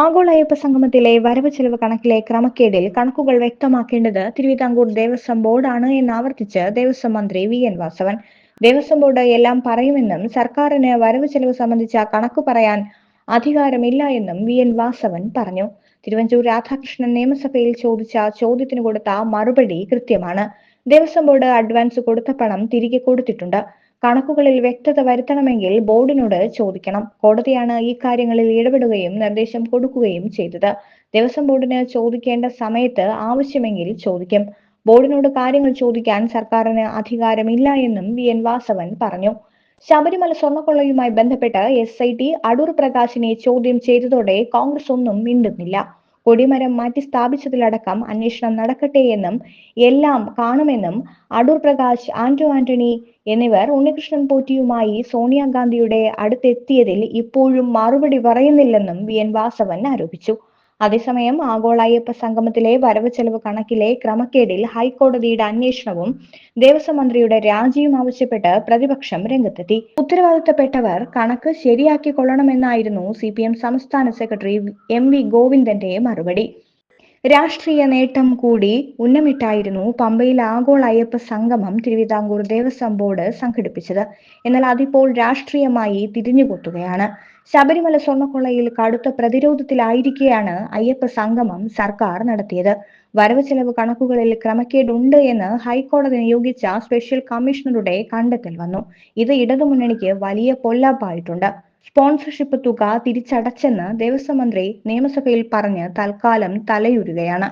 ആഗോള അയ്യപ്പ സംഗമത്തിലെ വരവ് ചെലവ് കണക്കിലെ ക്രമക്കേടിൽ കണക്കുകൾ വ്യക്തമാക്കേണ്ടത് തിരുവിതാംകൂർ ദേവസ്വം ബോർഡാണ് എന്ന് ആവർത്തിച്ച് ദേവസ്വം മന്ത്രി V N Vasavan. Devaswom board എല്ലാം പറയുമെന്നും സർക്കാരിന് വരവ് ചെലവ് സംബന്ധിച്ച കണക്ക് പറയാൻ അധികാരമില്ല എന്നും വി എൻ വാസവൻ പറഞ്ഞു. തിരുവഞ്ചൂർ രാധാകൃഷ്ണൻ നിയമസഭയിൽ ചോദിച്ച ചോദ്യത്തിന് കൊടുത്ത മറുപടി കൃത്യമാണ്. ദേവസ്വം ബോർഡ് അഡ്വാൻസ് കൊടുത്ത പണം തിരികെ കൊടുത്തിട്ടുണ്ട്. കണക്കുകളിൽ വ്യക്തത വരുത്തണമെങ്കിൽ ബോർഡിനോട് ചോദിക്കണം. കോടതിയാണ് ഈ കാര്യങ്ങളിൽ ഇടപെടുകയും നിർദ്ദേശം കൊടുക്കുകയും ചെയ്തത്. ദേവസ്വം ബോർഡിന് ചോദിക്കേണ്ട സമയത്ത് ആവശ്യമെങ്കിൽ ചോദിക്കും. ബോർഡിനോട് കാര്യങ്ങൾ ചോദിക്കാൻ സർക്കാരിന് അധികാരമില്ല എന്നും വി. എൻ. വാസവൻ പറഞ്ഞു. ശബരിമല സ്വർണക്കൊള്ളയുമായി ബന്ധപ്പെട്ട് എസ്. ഐ. ടി അടൂർ പ്രകാശിനെ ചോദ്യം ചെയ്തതോടെ കോൺഗ്രസ് ഒന്നും മിണ്ടുന്നില്ല. കൊടിമരം മാറ്റി സ്ഥാപിച്ചതിലടക്കം അന്വേഷണം നടക്കട്ടെ എന്നും എല്ലാം കാണുമെന്നും അടൂർ പ്രകാശ് ആന്റോ ആന്റണി എന്നിവർ ഉണ്ണികൃഷ്ണൻ പോറ്റിയുമായി സോണിയാഗാന്ധിയുടെ അടുത്തെത്തിയതിൽ ഇപ്പോഴും മറുപടി പറയുന്നില്ലെന്നും വി എൻ വാസവൻ ആരോപിച്ചു. അതേസമയം ആഗോള അയ്യപ്പ സംഗമത്തിലെ വരവ് ചെലവ് കണക്കിലെ ക്രമക്കേടിൽ ഹൈക്കോടതിയുടെ അന്വേഷണവും ദേവസ്വം മന്ത്രിയുടെ രാജിയും ആവശ്യപ്പെട്ട് പ്രതിപക്ഷം രംഗത്തെത്തി. ഉത്തരവാദിത്തപ്പെട്ടവർ കണക്ക് ശരിയാക്കിക്കൊള്ളണമെന്നായിരുന്നു സി സംസ്ഥാന സെക്രട്ടറി എം വി ഗോവിന്ദന്റെ മറുപടി. രാഷ്ട്രീയ നേട്ടം കൂടി ഉന്നമിട്ടായിരുന്നു പമ്പയിൽ ആഗോള അയ്യപ്പ സംഗമം തിരുവിതാംകൂർ ദേവസ്വം ബോർഡ് സംഘടിപ്പിച്ചത്. എന്നാൽ അതിപ്പോൾ രാഷ്ട്രീയമായി തിരിഞ്ഞുകൊത്തുകയാണ്. ശബരിമല സ്വർണക്കൊള്ളയിൽ കടുത്ത പ്രതിരോധത്തിലായിരിക്കെയാണ് അയ്യപ്പ സംഗമം സർക്കാർ നടത്തിയത്. വരവ് ചെലവ് കണക്കുകളിൽ ക്രമക്കേടുണ്ട് എന്ന് ഹൈക്കോടതി നിയോഗിച്ച സ്പെഷ്യൽ കമ്മീഷണറുടെ കണ്ടെത്തൽ വന്നു. ഇത് ഇടതുമുന്നണിക്ക് വലിയ പൊല്ലാപ്പായിട്ടുണ്ട്. സ്പോൺസർഷിപ്പ് തുക തിരിച്ചടച്ചെന്ന് ദേവസ്വം മന്ത്രി നിയമസഭയിൽ പറഞ്ഞ് തൽക്കാലം തലയുരുകയാണ്.